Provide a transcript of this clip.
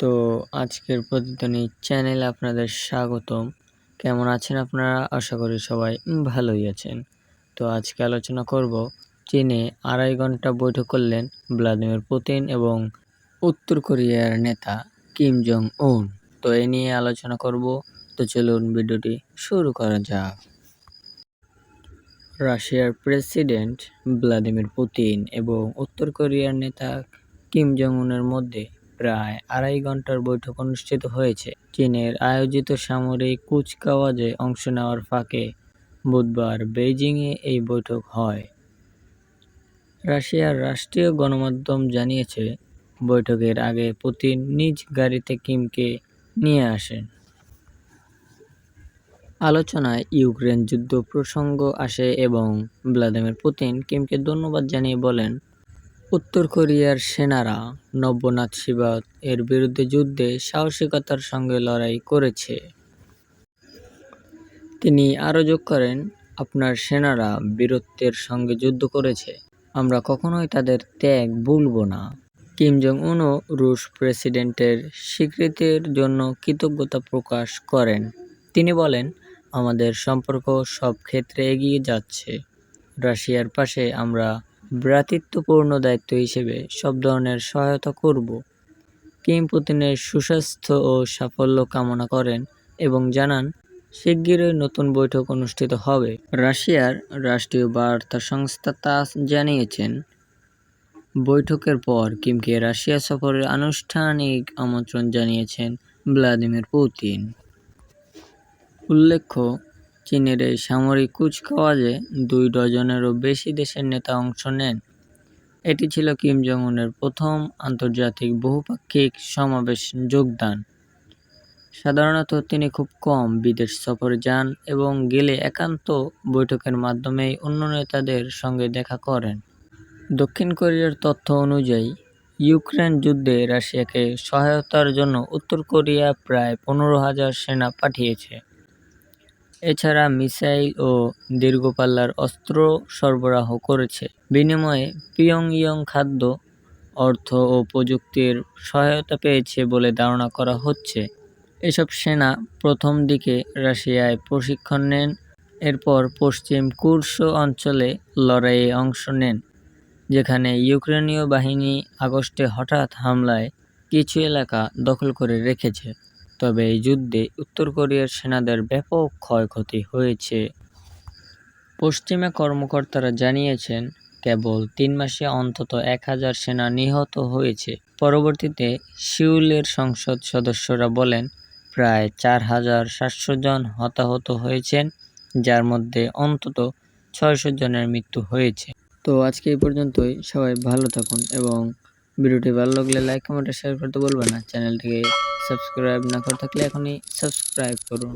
তো আজকের প্রতিদিনী চ্যানেলে আপনাদের স্বাগতম। কেমন আছেন আপনারা? আশা করি সবাই ভালোই আছেন। তো আজকে আলোচনা করব চীনে আড়াই ঘণ্টা বৈঠক করলেন ভ্লাদিমির পুতিন এবং উত্তর কোরিয়ার নেতা কিম জং উন তো এ নিয়ে আলোচনা করব। তো চলুন ভিডিওটি শুরু করা যাক। রাশিয়ার প্রেসিডেন্ট ভ্লাদিমির পুতিন এবং উত্তর কোরিয়ার নেতা কিম জং উনের মধ্যে প্রায় আড়াই ঘণ্টার বৈঠক অনুষ্ঠিত হয়েছে। চীনের আয়োজিত সামরিক কুচকাওয়াজে অংশ নেওয়ার ফাঁকে বুধবার বেইজিংয়ে এই বৈঠক হয়। রাশিয়ার রাষ্ট্রীয় গণমাধ্যম জানিয়েছে, বৈঠকের আগে পুতিন নিজ গাড়িতে কিমকে নিয়ে আসেন। আলোচনায় ইউক্রেন যুদ্ধ প্রসঙ্গ আসে এবং ভ্লাদিমির পুতিন কিমকে ধন্যবাদ জানিয়ে বলেন উত্তর কোরিয়ার সেনারা নব্যনাথ শিবাত এর বিরুদ্ধে যুদ্ধে সাহসিকতার সঙ্গে লড়াই করেছে। তিনি আরও যোগ করেন, আপনার সেনারা বীরত্বের সঙ্গে যুদ্ধ করেছে, আমরা কখনোই তাদের ত্যাগ ভুলব না। কিম জং উনও রুশ প্রেসিডেন্টের স্বীকৃতির জন্য কৃতজ্ঞতা প্রকাশ করেন। তিনি বলেন, আমাদের সম্পর্ক সব ক্ষেত্রে এগিয়ে যাচ্ছে। রাশিয়ার পাশে আমরা ভ্রাতৃত্বপূর্ণ দায়িত্ব হিসেবে সব ধরনের সহায়তা করব। কিম পুতিনের সুস্বাস্থ্য ও সাফল্য কামনা করেন এবং জানান, শিগগিরই নতুন বৈঠক অনুষ্ঠিত হবে। রাশিয়ার রাষ্ট্রীয় বার্তা সংস্থা তাস জানিয়েছেন, বৈঠকের পর কিমকে রাশিয়া সফরের আনুষ্ঠানিক আমন্ত্রণ জানিয়েছেন ভ্লাদিমির পুতিন। উল্লেখ্য চীনের এই সামরিক কুচকাওয়াজে দুই ডজনেরও বেশি দেশের নেতা অংশ নেন। এটি ছিল কিম জং প্রথম আন্তর্জাতিক বহুপাক্ষিক সমাবেশ যোগদান। সাধারণত তিনি খুব কম বিদেশ সফরে যান এবং গেলে একান্ত বৈঠকের মাধ্যমেই অন্য নেতাদের সঙ্গে দেখা করেন। দক্ষিণ কোরিয়ার তথ্য অনুযায়ী, ইউক্রেন যুদ্ধে রাশিয়াকে সহায়তার জন্য উত্তর কোরিয়া প্রায় পনেরো হাজার সেনা পাঠিয়েছে। এছাড়া মিসাইল ও দীর্ঘপাল্লার অস্ত্র সরবরাহ করেছে। বিনিময়ে পিয়ংইয়ং খাদ্য, অর্থ ও প্রযুক্তির সহায়তা পেয়েছে বলে ধারণা করা হচ্ছে। এসব সেনা প্রথম দিকে রাশিয়ায় প্রশিক্ষণ নেন, এরপর পশ্চিম কুর্স অঞ্চলে লড়াইয়ে অংশ নেন, যেখানে ইউক্রেনীয় বাহিনী আগস্টে হঠাৎ হামলায় কিছু এলাকা দখল করে রেখেছে। তবে এই যুদ্ধে উত্তর কোরিয়ার সেনাদের ব্যাপক ক্ষয়ক্ষতি হয়েছে। পশ্চিমা কর্মকর্তারা জানিয়েছেন, কেবল তিন মাসে অন্তত এক হাজার সেনা নিহত হয়েছে। পরবর্তীতে সিউলের সংসদ সদস্যরা বলেন, প্রায় চার হাজার সাতশো জন হতাহত হয়েছেন, যার মধ্যে অন্তত ছয়শো জনের মৃত্যু হয়েছে। তো আজকে এই পর্যন্তই, সবাই ভালো থাকুন এবং ভিডিওটি ভালো লাগলে লাইক কমেন্ট শেয়ার করতে বলবেন না। চ্যানেলটিকে সাবস্ক্রাইব না করে থাকলে এখনই সাবস্ক্রাইব করুন।